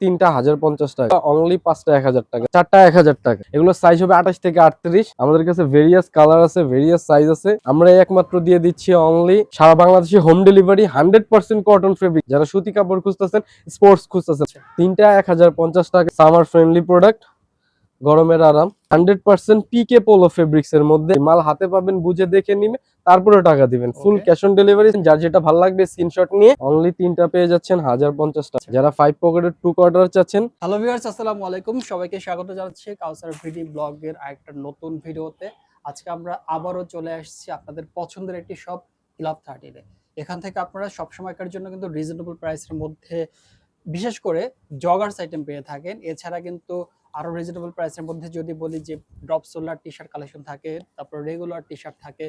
তিনটা হাজার পঞ্চাশ টাকা অনলি পাঁচটা এক হাজার টাকা, চারটা এক হাজার টাকা। এগুলো সাইজ হবে আঠাশ থেকে আটত্রিশ। আমাদের কাছে ভেরিয়াস কালার আছে ভেরিয়াস সাইজ আছে। আমরা একমাত্র দিয়ে দিচ্ছি অনলি সারা বাংলাদেশে home delivery hundred percent cotton fabric যারা সুতি কাপড় খুঁজতেছেন স্পোর্টস খুঁজতেছেন। তিনটা এক হাজার পঞ্চাশ টাকা সামার ফ্রেন্ডলি প্রোডাক্ট গরমের আরাম। Hundred percent PK polo fabrics এর মধ্যে মাল হাতে পাবেন বুঝে দেখে নিবে তারপরে টাকা দিবেন। ফুল ক্যাশ অন ডেলিভারি যার যেটা ভালো লাগবে স্ক্রিনশট নিয়ে অনলি তিনটা পেয়ে যাচ্ছেন হাজার পঞ্চাশ টাকা। যারা ফাইভ পকেটের টু কোয়ার্টার চাচ্ছেন। হ্যালো ভিউয়ার্স আসসালামু আলাইকুম। সবাইকে স্বাগত জানাচ্ছি কাউসার ভিডি ব্লগের আরেকটা নতুন ভিডিওতে। আজকে আমরা আবারও চলে আসছি আপনাদের পছন্দের একটি শপ ক্লাব থার্টিনে এখান থেকে আপনারা সবসময়কার জন্য কিন্তু রিজনেবল প্রাইসের মধ্যে বিশেষ করে জগার্স আইটেম পেয়ে থাকেন। এছাড়া কিন্তু আরও রিজনেবল প্রাইসের মধ্যে যদি বলি যে drop shoulder T shirt collection থাকে, তারপর রেগুলার টি শার্ট থাকে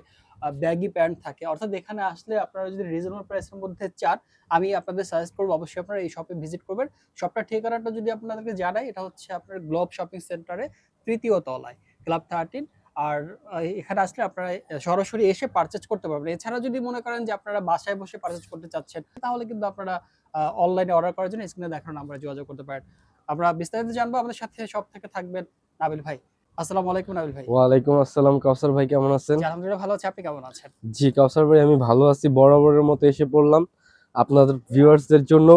ব্যাগি প্যান্ট থাকে, অর্থাৎ এখানে আসলে আপনারা যদি রিজনেবল প্রাইসের মধ্যে চান, আমি আপনাদের সাজেস্ট করব অবশ্যই আপনারা এই শপে ভিজিট করবেন। শপটার ঠিকানাটা যদি আপনাদেরকে জানাই, এটা হচ্ছে আপনার গ্লোব শপিং সেন্টারে তৃতীয় তলায় ক্লাব থার্টিন আর এখানে আসলে আপনারা সরাসরি এসে পারচেজ করতে পারবেন। এছাড়া যদি মনে করেন যে আপনারা বাসায় বসে পারচেজ করতে চাচ্ছেন, তাহলে কিন্তু আপনারা অনলাইনে অর্ডার করার জন্য স্ক্রিনে দেখানো নাম্বারে যোগাযোগ করতে পারেন। আমরা বিস্তারিত জানব আমাদের সাথে সব থেকে থাকবেন নাবিল ভাই। আসসালামু আলাইকুম নাবিল ভাই। ওয়ালাইকুম আসসালাম কাউসার ভাই কেমন আছেন? আলহামদুলিল্লাহ ভালো আছি আপনি কেমন আছেন? জি কাউসার ভাই আমি ভালো আছি বরাবরের মতো এসে পড়লাম আপনাদের ভিউয়ার্সদের জন্য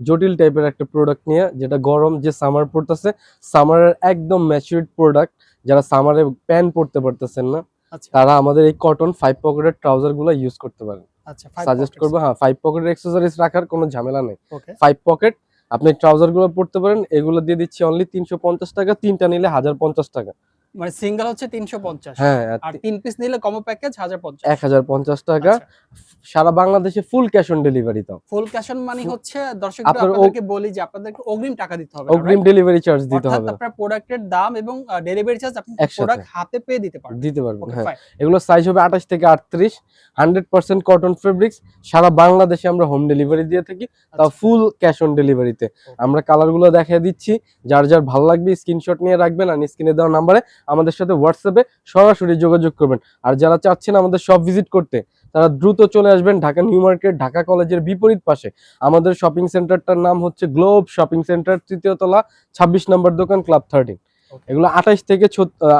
জটিল টাইপের একটা প্রোডাক্ট নিয়ে যেটা গরম যে সামার পড়তেছে সামারের একদম ম্যাচুরিড প্রোডাক্ট যারা সামারে প্যান্ট পড়তে পারতেছেন না আচ্ছা। তারা আমাদের এই কটন ফাইভ পকেটের ট্রাউজারগুলো ইউজ করতে পারেন। আচ্ছা সাজেস্ট করব হ্যাঁ ফাইভ পকেটের এক্সেসরিজ রাখার কোনো ঝামেলা নেই। ওকে ফাইভ পকেট আপনি ট্রাউজারগুলো পড়তে পারেন, এগুলো দিয়ে দিচ্ছি অনলি তিনশো পঞ্চাশ টাকা, তিনটা নিলে হাজার টাকা। মানে সিঙ্গেল হচ্ছে তিনশো পঞ্চাশ। হ্যাঁ আর তিন পিস নিলে কমো প্যাকেজ হাজার পঞ্চাশ। এক হাজার পঞ্চাশ টাকা। সারা বাংলাদেশে ফুল ক্যাশ অন ডেলিভারি তাও ফুল ক্যাশ অন মানি হচ্ছে দর্শক আপনাদেরকে বলি যে আপনাদেরকে অগ্রিম টাকা দিতে হবে অগ্রিম ডেলিভারি চার্জ দিতে হবে। আপনার প্রোডাক্টের দাম এবং ডেলিভারি চার্জ আপনি। প্রোডাক্ট হাতে পেয়ে দিতে পারবেন। দিতে পারবেন হ্যাঁ। এগুলো সাইজ হবে আঠাশ থেকে আটত্রিশ। হান্ড্রেড পার্সেন্ট কটন ফেব্রিক্স সারা বাংলাদেশে আমরা হোম ডেলিভারি দিয়ে থাকি। আচ্ছা। তাও ফুল ক্যাশ অন ডেলিভারিতে আমরা কালারগুলো দেখিয়ে দিচ্ছি। যার যার ভালো লাগবে স্ক্রিনশট নিয়ে রাখবেন। আর স্ক্রিনে দেওয়া নাম্বারে আমাদের সাথে হোয়াটসঅ্যাপে সরাসরি যোগাযোগ করবেন। আর যারা চাচ্ছেন আমাদের সব ভিজিট করতে তারা দ্রুত চলে আসবেন ঢাকা নিউ মার্কেট ঢাকা কলেজের বিপরীত পাশে। আমাদের শপিং সেন্টারটার নাম হচ্ছে গ্লোব শপিং সেন্টার তৃতীয় তলা ছাব্বিশ নম্বর দোকান ক্লাব থার্টিন এগুলো আঠাশ থেকে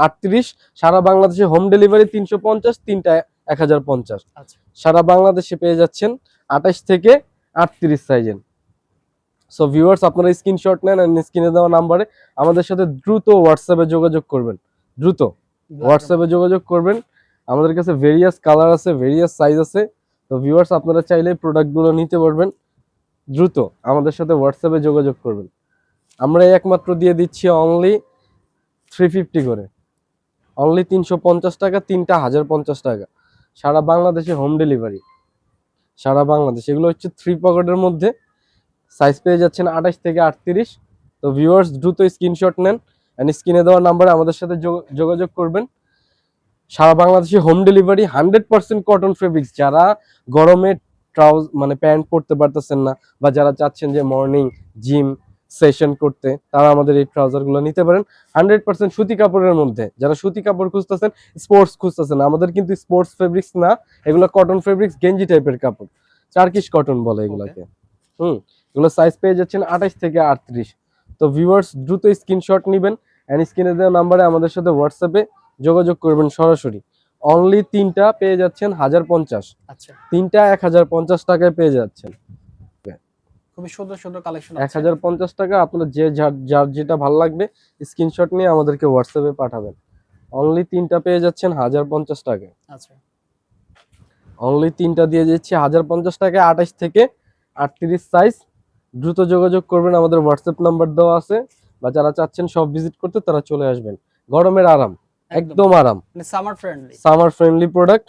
আটত্রিশ। সারা বাংলাদেশে হোম ডেলিভারি তিনশো পঞ্চাশ তিনটা এক হাজার পঞ্চাশ। আচ্ছা। সারা বাংলাদেশে পেয়ে যাচ্ছেন আঠাশ থেকে আটত্রিশ সাইজের সো ভিউয়ার্স আপনারা স্ক্রিনশট নেন স্ক্রিনে দেওয়া নাম্বারে আমাদের সাথে দ্রুত হোয়াটসঅ্যাপে যোগাযোগ করবেন। দ্রুত। হোয়াটসঅ্যাপে যোগাযোগ করবেন। আমাদের কাছে ভেরিয়াস কালার আছে ভেরিয়াস সাইজ আছে। তো ভিউয়ার্স আপনারা চাইলে প্রোডাক্টগুলো নিতে পারবেন। দ্রুত আমাদের সাথে হোয়াটসঅ্যাপে যোগাযোগ করবেন। আমরা একমাত্র দিয়ে দিচ্ছি অনলি থ্রি ফিফটি করে। অনলি তিনশো পঞ্চাশ টাকা তিনটা হাজার পঞ্চাশ টাকা। সারা বাংলাদেশে হোম ডেলিভারি সারা বাংলাদেশ। এগুলো হচ্ছে থ্রি পকেটের মধ্যে। সাইজ পেয়ে যাচ্ছেন আঠাশ থেকে আটত্রিশ। তো ভিউয়ার্স দ্রুত স্ক্রিনশট নেন। অ্যান্ড স্ক্রিনে দেওয়ার নাম্বারে আমাদের সাথে যোগ- যোগাযোগ করবেন। সারা বাংলাদেশে home delivery hundred percent cotton fabrics যারা গরমে ট্রাউজ মানে প্যান্ট পরতে পারতেছেন না বা যারা চাচ্ছেন যে মর্নিং জিম সেশন করতে তারা আমাদের এই ট্রাউজারগুলো নিতে পারেন। হান্ড্রেড পার্সেন্ট সুতি কাপড়ের মধ্যে যারা সুতি কাপড় খুঁজতেছেন স্পোর্টস খুঁজতেছেন। আমাদের কিন্তু স্পোর্টস ফেব্রিক্স না এগুলো কটন ফেব্রিক্স গেঞ্জি টাইপের কাপড়। চারকিস কটন বলে এগুলাকে। হুম এগুলো সাইজ পেয়ে যাচ্ছেন আঠাশ থেকে আটত্রিশ। তো ভিউয়ার্স দ্রুত স্ক্রিনশট নেবেন। অ্যান্ড স্ক্রিনে দেওয়া নাম্বারে আমাদের সাথে হোয়াটসঅ্যাপে যোগাযোগ করবেন সরাসরি। অনলি তিনটা পেয়ে যাচ্ছেন হাজার পঞ্চাশ। আচ্ছা। তিনটা এক হাজার পঞ্চাশ টাকায় পেয়ে যাচ্ছেন। খুবই সুন্দর সুন্দর কালেকশন এক হাজার পঞ্চাশ টাকা আপনার যে যার যেটা ভালো লাগবে স্ক্রিনশট নিয়ে আমাদেরকে হোয়াটসঅ্যাপে পাঠাবেন। অনলি তিনটা পেয়ে যাচ্ছেন হাজার পঞ্চাশ টাকায়। আচ্ছা। অনলি তিনটা দিয়ে দিচ্ছি হাজার পঞ্চাশ টাকায় আঠাশ থেকে আটত্রিশ সাইজ দ্রুত যোগাযোগ করবেন আমাদের হোয়াটসঅ্যাপ নাম্বার দেওয়া আছে। বা যারা চাচ্ছেন সব ভিজিট করতে তারা চলে আসবেন। গরমের আরাম একদম। আরাম। Summer friendly summer friendly product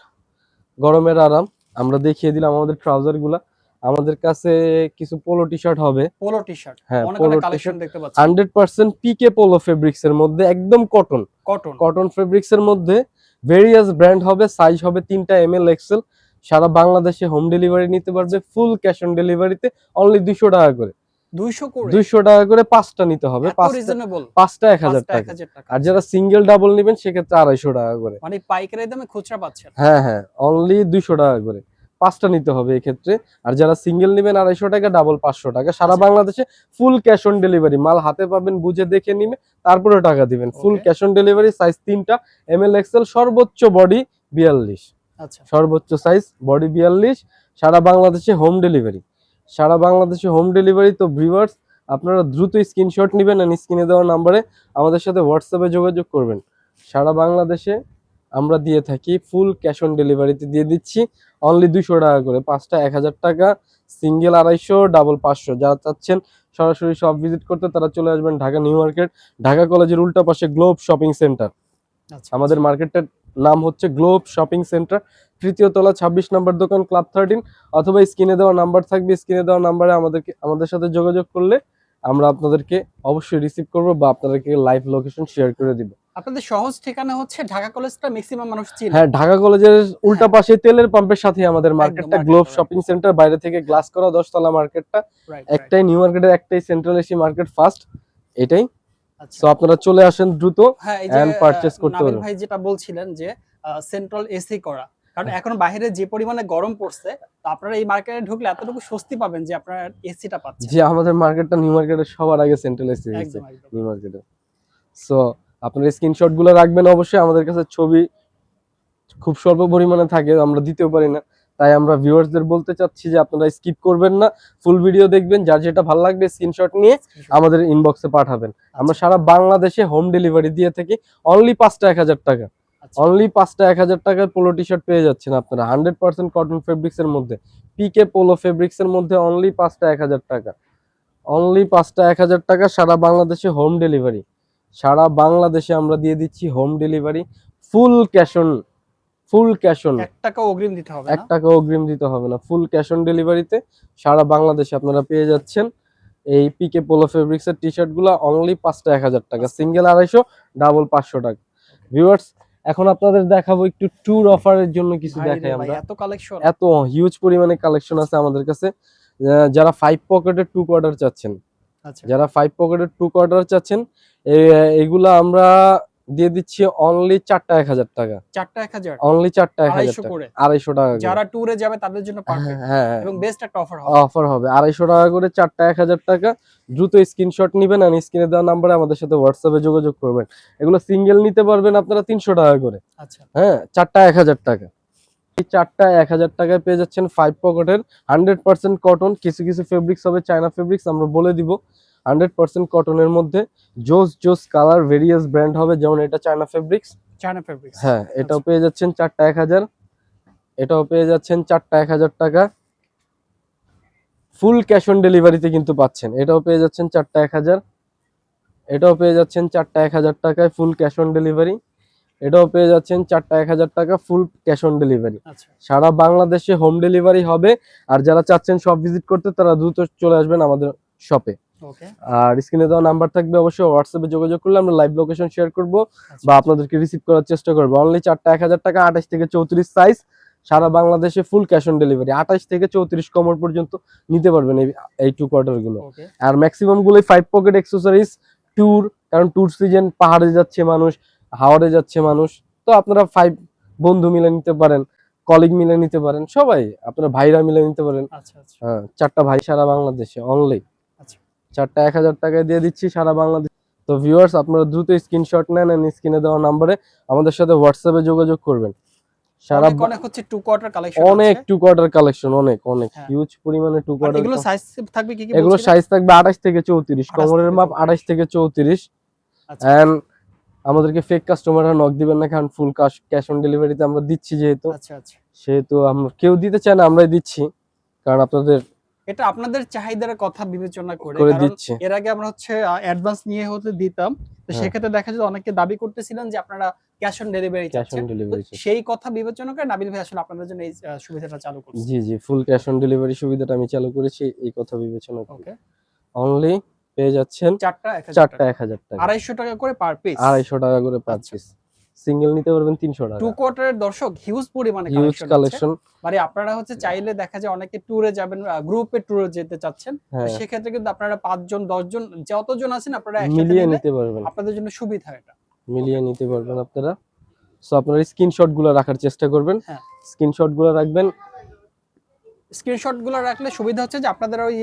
গরমের আরাম। আমরা দেখিয়ে দিলাম আমাদের ট্রাউজারগুলা। আমাদের কাছে কিছু পোলো টি শার্ট হবে। পোলো টি শার্ট হ্যাঁ, অনেক t-shirt। কালেকশন দেখতে পাচ্ছি। Hundred percent pique polo fabrics এর মধ্যে একদম কটন কটন কটন ফেব্রিক্স এর মধ্যে ভেরিয়াস ব্র্যান্ড হবে সাইজ হবে তিনটা এম এল এক্সেল সারা বাংলাদেশে হোম ডেলিভারি নিতে পারবে ফুল ক্যাশ অন ডেলিভারিতে অনলি দুইশো টাকা করে। 200 টাকা করে পাঁচটা নিতে হবে পাঁচটা এক হাজার টাকা। আর যারা সিঙ্গেল ডাবল নেবেন সেক্ষেত্রে আড়াইশো টাকা করে। মানে পাইকারি দামে খুচরা পাচ্ছেন। হ্যাঁ হ্যাঁ অনলি দুইশো টাকা করে। পাঁচটা নিতে হবে এক্ষেত্রে। আর যারা সিঙ্গেল নেবেন আড়াইশো টাকা ডাবল পাঁচশো টাকা। সারা আচ্ছা। বাংলাদেশে ফুল ক্যাশ অন ডেলিভারি মাল হাতে পাবেন বুঝে দেখে নিবে তারপরে টাকা দিবেন। Full cash on delivery size তিনটা। এম এল এক্সেল সর্বোচ্চ বডি বিয়াল্লিশ। আচ্ছা। সর্বোচ্চ সাইজ বডি বিয়াল্লিশ। সারা বাংলাদেশে হোম ডেলিভারি সারা বাংলাদেশে হোম ডেলিভারি তো ভিভার্স আপনারা দ্রুত স্ক্রিনশট নেবেন আর স্ক্রিনে দেওয়া নাম্বারে আমাদের সাথে হোয়াটসঅ্যাপে যোগাযোগ করবেন। সারা বাংলাদেশে আমরা দিয়ে থাকি ফুল ক্যাশ অন ডেলিভারিতে দিয়ে দিচ্ছি। অনলি দুশো টাকা করে পাঁচটা এক হাজার টাকা সিঙ্গেল আড়াইশো ডাবল পাঁচশো। যারা চাচ্ছেন সরাসরি সব ভিজিট করতে তারা চলে আসবেন ঢাকা নিউ মার্কেট ঢাকা কলেজের উল্টা পাশে গ্লোব শপিং সেন্টার আচ্ছা আমাদের মার্কেটটার নাম হচ্ছে গ্লোব শপিং সেন্টার। তৃতীয় তলা ছাব্বিশ নম্বর দোকান ক্লাব থার্টিন। অথবা স্ক্রিনে দেওয়া নাম্বার থাকবে স্ক্রিনে দেওয়া নাম্বারে আমাদেরকে আমাদের সাথে যোগাযোগ করলে আমরা আপনাদেরকে অবশ্যই রিসিভ করব বা আপনাদেরকে লাইভ লোকেশন শেয়ার করে দিব। আপনাদের সহজ ঠিকানা হচ্ছে ঢাকা কলেজটা ম্যাক্সিমাম মানুষ চিনে। হ্যাঁ ঢাকা কলেজের উল্টা পাশে তেলের পাম্পের সাথে আমাদের মার্কেটটা গ্লোব শপিং সেন্টার বাইরে থেকে গ্লাস করা দশতলা মার্কেটটা. একটাই নিউ মার্কেটের একটাই সেন্ট্রাল এসি মার্কেট ফার্স্ট এটাই। আচ্ছা। তো আপনারা চলে আসেন দ্রুত হ্যাঁ purchase আহ, করতে পারবেন। ভাই যেটা বলছিলেন যে সেন্ট্রাল এসি করা। কারণ হ্যাঁ। এখন বাইরে যে পরিমাণে গরম পড়ছে তো আপনারা এই মার্কেটে ঢুকলে এতটুকু স্বস্তি পাবেন যে আপনারা এসিটা পাচ্ছেন। যে আমাদের মার্কেটটা নিউ মার্কেটের সবার আগে সেন্ট্রাল এসি নিউ মার্কেটে সো আপনার স্ক্রিনশটগুলো রাখবেন অবশ্যই আমাদের কাছে ছবি খুব স্বল্প পরিমাণে থাকে আমরা দিতেও পারি না। তাই আমরা ভিউয়ার্সদের বলতে চাচ্ছি যে আপনারা স্কিপ করবেন না ফুল ভিডিও দেখবেন যার যেটা ভালো লাগবে স্ক্রিনশট নিয়ে আমাদের ইনবক্সে পাঠাবেন। আমরা আচ্ছা, সারা বাংলাদেশে হোম ডেলিভারি দিয়ে থাকি অনলি পাঁচটা এক হাজার টাকা। আচ্ছা। অনলি পাঁচটা এক হাজার টাকার পোলো টি শার্ট পেয়ে যাচ্ছেন আপনারা হান্ড্রেড পার্সেন্ট কটন ফেব্রিক্স এর মধ্যে। পিকে পোলো ফেব্রিক্স এর মধ্যে অনলি পাঁচটা এক হাজার টাকা। অনলি পাঁচটা এক হাজার টাকা সারা বাংলাদেশে হোম ডেলিভারি সারা বাংলাদেশে আমরা দিয়ে দিচ্ছি home delivery full cash on full cash on. এক টাকা অগ্রিম দিতে হবে এক টাকা অগ্রিম দিতে হবে না। ফুল ক্যাশ অন ডেলিভারিতে সারা বাংলাদেশে আপনারা পেয়ে যাচ্ছেন এই পিকে পোলো ফেব্রিক্স এর টি শার্টগুলো অনলি পাঁচটা এক হাজার টাকা। সিঙ্গেল আড়াইশো ডাবল পাঁচশো টাকা। ভিউয়ার্স এখন আপনাদের দেখাবো একটু ট্যুর অফারের জন্য কিছু দেখাই আমরা। এত কালেকশন এত হিউজ পরিমাণে কালেকশন আছে আমাদের কাছে। যারা ফাইভ পকেটের টু কোয়ার্টার চাচ্ছেন। আচ্ছা। যারা ফাইভ পকেটের টু কোয়ার্টার চাচ্ছেন এগুলা আমরা দিয়ে দিচ্ছি অনলি চারটা এক হাজার টাকা। চারটা এক হাজার? অনলি চারটা এক হাজার আড়াইশো টাকা। করে? আড়াইশো টাকা যারা ট্যুরে যাবে তাদের জন্য হ্যাঁ হ্যাঁ এবং বেস্ট একটা অফার হবে। অফার হবে। আড়াইশো টাকা করে চারটা এক হাজার টাকা। দ্রুত স্ক্রিনশট নিবেন আর স্ক্রিনে দেওয়া নাম্বারে আমাদের সাথে হোয়াটসঅ্যাপে যোগাযোগ করবেন। এগুলো সিঙ্গেল নিতে পারবেন আপনারা তিনশো টাকা করে। আচ্ছা। হ্যাঁ চারটা এক হাজার টাকা। এই চারটা এক হাজার টাকায় পেয়ে যাচ্ছেন ফাইভ পকেটের হান্ড্রেড পার্সেন্ট কটন কিছু কিছু ফেব্রিক্স হবে চায়না ফেব্রিক্স আমরা বলে দিব। হান্ড্রেড পার্সেন্ট কটনের মধ্যে জোস জোস কালার ভেরিয়াস ব্র্যান্ড হবে যেমন এটা চায়না ফেব্রিক্স। China fabrics. হ্যাঁ এটাও আচ্ছা। পেয়ে যাচ্ছেন চারটা এক হাজার। এটাও পেয়ে যাচ্ছেন চারটা এক হাজার টাকা। ফুল ক্যাশ অন ডেলিভারিতে কিন্তু পাচ্ছেন। এটাও পেয়ে যাচ্ছেন চারটা এক হাজার। এটাও পেয়ে যাচ্ছেন চারটা এক হাজার টাকায় ফুল ক্যাশ অন ডেলিভারি। এটাও পেয়ে যাচ্ছেন চারটা এক হাজার টাকা ফুল ক্যাশ অন ডেলিভারি। আচ্ছা। সারা বাংলাদেশে হোম ডেলিভারি হবে আর যারা চাচ্ছেন সব ভিজিট করতে তারা দ্রুত চলে আসবেন আমাদের শপে। আর স্ক্রিনে দেওয়া নাম্বার থাকবে অবশ্যই হোয়াটসঅ্যাপে যোগাযোগ করলে আমরা লাইভ লোকেশন শেয়ার করব বা আপনাদেরকে রিসিভ করার চেষ্টা করব। অনলি চারটা এক হাজার টাকা আঠাশ থেকে চৌত্রিশ সাইজ সারা বাংলাদেশে ফুল ক্যাশ অন ডেলিভারি আঠাশ থেকে চৌত্রিশ কমর পর্যন্ত নিতে পারবেন এই টু কোয়ার্টারগুলো। আর ম্যাক্সিমাম গুলোই ফাইভ পকেট এক্সেসরিজ ট্যুর কারণ ট্যুর সিজন পাহাড়ে যাচ্ছে মানুষ হাওড়ে যাচ্ছে মানুষ। তো আপনারা ফাইভ বন্ধু মিলে নিতে পারেন কলিগ মিলে নিতে পারেন সবাই আপনারা ভাইরা মিলে নিতে পারেন। আচ্ছা আচ্ছা। হ্যাঁ চারটা ভাই সারা বাংলাদেশে অনলি আচ্ছা। চারটা এক হাজার টাকায় দিয়ে দিচ্ছি সারা বাংলাদেশ। তো ভিউয়ার্স আপনারা দ্রুত স্ক্রিনশট নেন এন্ড স্ক্রিনে দেওয়া নাম্বারে আমাদের সাথে হোয়াটসঅ্যাপে যোগাযোগ করবেন। সারা অনেক হচ্ছে টু কোয়ার্টার কালেকশন অনেক টু কোয়ার্টার কালেকশন অনেক অনেক। হ্যাঁ। হিউজ পরিমাণে টু কোয়ার্টার এগুলো সাইজ থাকবে কি কি এগুলো সাইজ থাকবে আঠাশ থেকে চৌত্রিশ। কোমরের মাপ 34 আঠাশ থেকে চৌত্রিশ। আচ্ছা। এন্ড আমাদেরকে ফেক কাস্টমাররা নক দিবেন না কারণ ফুল ক্যাশ অন ডেলিভারিতে আমরা দিচ্ছি যেহেতু। আচ্ছা আচ্ছা। সেহেতু আমরা কেউ দিতে চায় না আমরাই দিচ্ছি। কারণ আপনাদের এটা আপনাদের চাহিদার কথা বিবেচনা করে করে কারণ এর আগে আমরা হচ্ছে অ্যাডভান্স নিয়ে হতে দিতাম। তো হ্যাঁ। সেক্ষেত্রে দেখা যায় অনেকে দাবি করতেছিলেন যে আপনারা ক্যাশ অন ডেলিভারি চাচ্ছেন। সেই কথা বিবেচনা করে নাবিল ভাই আসলে আপনাদের জন্য এই সুবিধাটা চালু করছে। জি জি ফুল ক্যাশ অন ডেলিভারি সুবিধাটা আমি চালু করেছি এই কথা বিবেচনা করে। ওকে অনলি পেয়ে যাচ্ছেন চারটা চারটা টাকা। এক হাজার টাকা। আড়াইশো টাকা করে পার পিস আড়াইশো টাকা করে পার আচ্ছা। পিস সিঙ্গেল নিতে পারবেন তিনশো টাকা। টু কোয়ার্টারের দর্শক হিউজ পরিমাণে হিউজ কালেকশন মানে আপনারা হচ্ছে চাইলে দেখা যায় অনেকে ট্যুরে যাবেন গ্রুপে ট্যুরে যেতে চাচ্ছেন। হ্যাঁ। সেক্ষেত্রে কিন্তু আপনারা পাঁচজন দশজন যতজন আছেন আপনারা মিলিয়ে নিতে পারবেন। আপনাদের জন্য সুবিধা এটা। মিলিয়ে নিতে পারবেন আপনারা। সো আপনারা স্ক্রিনশটগুলো রাখার চেষ্টা করবেন। হ্যাঁ। স্ক্রিনশটগুলো রাখবেন। স্ক্রিনশটগুলো রাখলে সুবিধা হচ্ছে যে আপনাদের ওই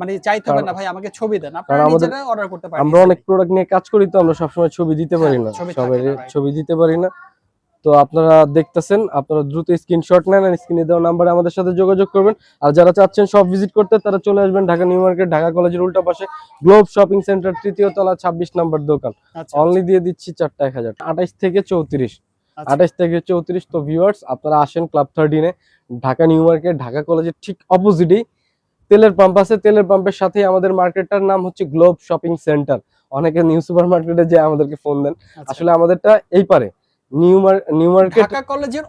মানে চাইতে হবে না ভাই আমাকে ছবি দেন। আপনারা নিজেরা অর্ডার করতে পারেন। আমরা অনেক প্রোডাক্ট নিয়ে কাজ করি তো আমরা সবসময় ছবি দিতে পারি হ্যাঁ, না ছবি সবাই ছবি দিতে পারি না। তো আপনারা দেখতেছেন আপনারা দ্রুত স্ক্রিনশট নেন আর স্ক্রিনে দেওয়া নাম্বারে আমাদের সাথে যোগাযোগ করবেন। আর যারা চাচ্ছেন সব ভিজিট করতে তারা চলে আসবেন ঢাকা নিউ মার্কেট ঢাকা কলেজের উল্টা পাশে গ্লোব শপিং সেন্টার তৃতীয় তলা ছাব্বিশ নাম্বার দোকান। আচ্ছা অনলি দিয়ে দিচ্ছি চারটা এক হাজার আঠাইশ থেকে চৌত্রিশ। আচ্ছা। আঠাইশ থেকে চৌত্রিশ তো ভিউয়ার্স আপনারা আসেন ক্লাব থার্টিনে ঢাকা নিউ মার্কেট ঢাকা কলেজের ঠিক অপোজিটেই তেলের পাম্প আছে তেলের পাম্পের সাথে আমাদের মার্কেটটার নাম হচ্ছে গ্লোব শপিং সেন্টার অনেকে নিউ সুপার মার্কেটে যে আমাদেরকে ফোন দেন। আচ্ছা। আসলে আমাদেরটা এই পারে নিউ নিউ মার্কেট ঢাকা কলেজের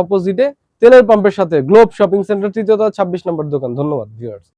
অপোজিট তেলের পাম্পের সাথে গ্লোব শপিং সেন্টার তৃতীয়তলা ছাব্বিশ নম্বর দোকান। ধন্যবাদ ভিউয়ার্স